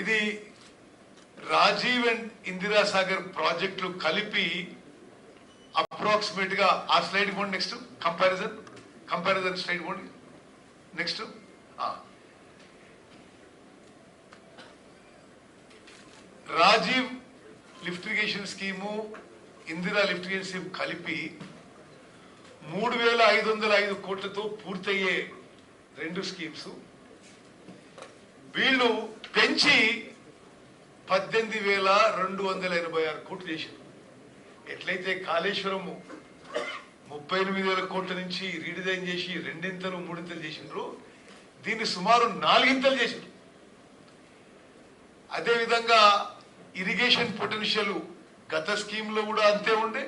ఇది రాజీవ్ అండ్ ఇందిరాసాగర్ ప్రాజెక్టులు కలిపి అప్రాక్సిమేట్గా ఆ స్లైడ్ పోండి నెక్స్ట్ కంపారిజన్ కంపారిజన్ స్లైడ్ పోండి. Next Rajiv lift irrigation scheme Indira lift irrigation scheme కలిపి మూడు వేల ఐదు వందల ఐదు కోట్లతో పూర్తయ్యే రెండు స్కీమ్స్. వీళ్ళు పెంచి పద్దెనిమిది వేల రెండు వందల ఎనభై ఆరు కోట్లు చేశారు. ఎట్లయితే కాళేశ్వరము ముప్పై ఎనిమిది వేల కోట్ల నుంచి రీడిజైన్ చేసి రెండింతలు మూడింతలు చేసినారు దీన్ని సుమారు నాలుగింతలు చేసారు అదేవిధంగా ఇరిగేషన్ పొటెన్షియల్ గత స్కీమ్లో కూడా అంతే ఉండే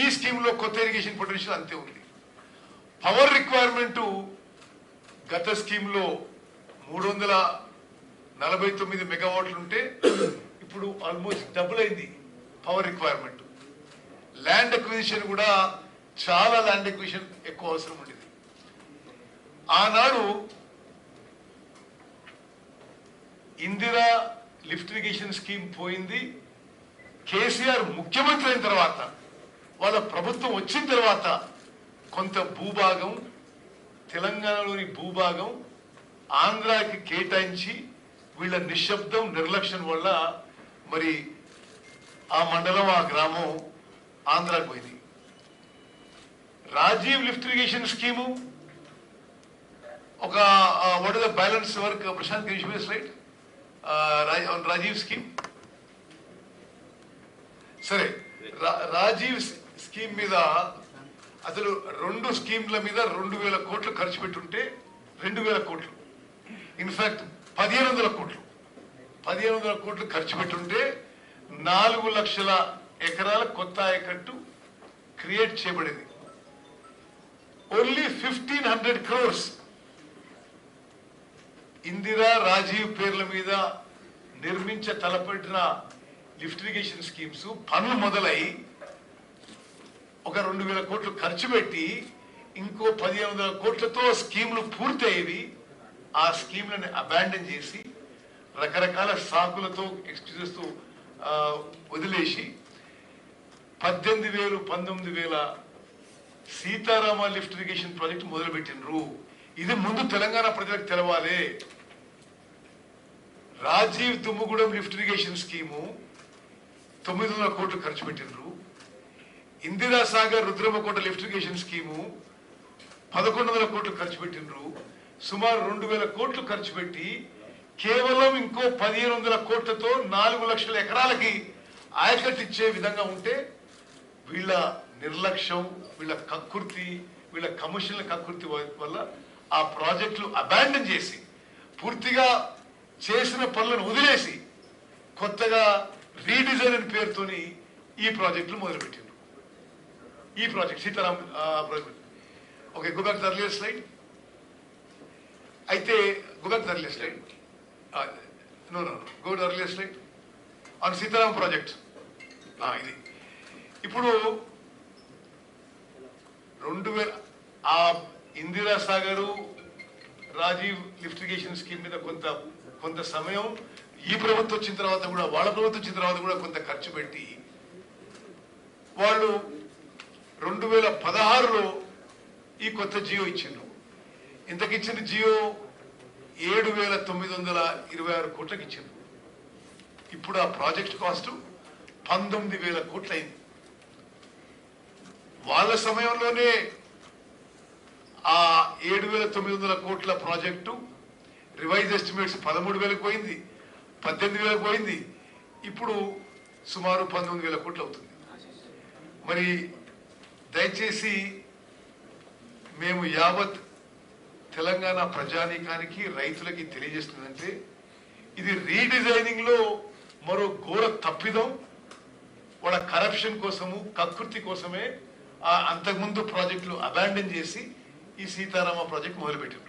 ఈ స్కీమ్లో కొత్త ఇరిగేషన్ పొటెన్షియల్ అంతే ఉంది. పవర్ రిక్వైర్మెంటు గత స్కీమ్లో మూడు వందల నలభై తొమ్మిది మెగావాట్లు ఉంటే ఇప్పుడు ఆల్మోస్ట్ డబుల్ అయింది పవర్ రిక్వైర్మెంట్ ల్యాండ్ అక్విజిషన్ కూడా చాలా ల్యాండ్ అక్విజిషన్ ఎక్కువ అవసరం ఉండేది. ఆనాడు ఇందిరా లిఫ్ట్ ఇరిగేషన్ స్కీమ్ పోయింది. కేసీఆర్ ముఖ్యమంత్రి అయిన తర్వాత వాళ్ళ ప్రభుత్వం వచ్చిన తర్వాత కొంత భూభాగం తెలంగాణలోని భూభాగం ఆంధ్రాకి కేటాయించి వీళ్ళ నిశ్శబ్దం నిర్లక్ష్యం వల్ల మరి ఆ మండలం ఆ గ్రామం ఆంధ్రాకు పోయింది. రాజీవ్ లిఫ్ట్ ఇరిగేషన్ స్కీము ఒక what is the balance work Prashant Girish right Rajiv scheme. సరే రా- రాజీవ్ స్కీమ్ మీద అసలు రెండు స్కీమ్ల మీద రెండు వేల కోట్లు ఖర్చు పెట్టుంటే రెండు వేల కోట్లు. ఇన్ఫాక్ట్ పదిహేను వందల కోట్లు. పదిహేను వందల కోట్లు ఖర్చు పెట్టుంటే నాలుగు లక్షల ఎకరాల కొత్త ఆయకట్టు క్రియేట్ చేయబడింది. Only fifteen hundred crores Indira Rajiv పేర్ల మీద నిర్మించ తలపెట్టిన లిఫ్టిగేషన్ స్కీమ్స్ పనులు మొదలై ఒక రెండు వేల కోట్లు ఖర్చు పెట్టి ఇంకో పదిహేను వందల కోట్లతో స్కీములు పూర్తయ్యేవి. ఆ స్కీమ్లను అబాండన్ చేసి రకరకాల సాకులతో ఎక్స్క్యూజెస్తో వదిలేసి పద్దెనిమిది వేలు పంతొమ్మిది వేల సీతారామ లిఫ్ట్ ఇరిగేషన్ ప్రాజెక్ట్ మొదలుపెట్టినరు ఇది ముందు తెలంగాణ ప్రజలకు తెలవాలి. Rajiv Tummugudem lift irrigation scheme తొమ్మిది వందల కోట్లు ఖర్చు పెట్టినరు Indira Sagar Rudramakota lift irrigation scheme పదకొండు వందల కోట్లు ఖర్చు పెట్టినరు సుమారు రెండు వేల కోట్లు ఖర్చు పెట్టి కేవలం ఇంకో పదిహేను వందల కోట్లతో నాలుగు లక్షల ఎకరాలకి ఆయకట్టిచ్చే విధంగా ఉంటే వీళ్ళ నిర్లక్ష్యం వీళ్ళ కక్కుర్తి వీళ్ళ కమిషన్ల కక్కుర్తి వల్ల ఆ ప్రాజెక్టులు అబాండన్ చేసి పూర్తిగా చేసిన పనులను వదిలేసి కొత్తగా రీడిజైన్ అని పేరుతోని ఈ ప్రాజెక్టులు మొదలుపెట్టిండ్రు. ఈ project Sitaram project okay go back the slide. అయితే go back right slide no no go the slide on Sitaram project ఇది. ఇప్పుడు రెండు వేల ఆ Indira Sagar Rajiv lift irrigation scheme మీద కొంత కొంత సమయం ఈ ప్రభుత్వం వచ్చిన తర్వాత కూడా వాళ్ళ ప్రభుత్వం వచ్చిన తర్వాత కూడా కొంత ఖర్చు పెట్టి వాళ్ళు రెండు వేల పదహారులో ఈ కొత్త జియో ఇచ్చిండ్రు. ఇంతకిచ్చిన జియో ఏడు వేల తొమ్మిది వందల ఇరవై ఆరు కోట్లకి ఇచ్చింది ఇప్పుడు ఆ ప్రాజెక్ట్ కాస్ట్ పంతొమ్మిది వేల కోట్లు అయింది వాళ్ళ సమయంలోనే ఆ ఏడు వేల తొమ్మిది వందల కోట్ల ప్రాజెక్టు రివైజ్ ఎస్టిమేట్స్ పదమూడు వేలకు పోయింది పద్దెనిమిది వేలకు పోయింది. ఇప్పుడు సుమారు పంతొమ్మిది వేల కోట్లు అవుతుంది. మరి దయచేసి మేము యావత్ తెలంగాణ ప్రజానీకానికి రైతులకి తెలియజేస్తుందంటే ఇది రీడిజైనింగ్లో మరో ఘోర తప్పిదం. వాళ్ళ కరప్షన్ కోసము కకృతి కోసమే ఆ అంతకుముందు ప్రాజెక్టులు అబాండన్ చేసి ఈ సీతారామ ప్రాజెక్ట్ మొదలుపెట్టారు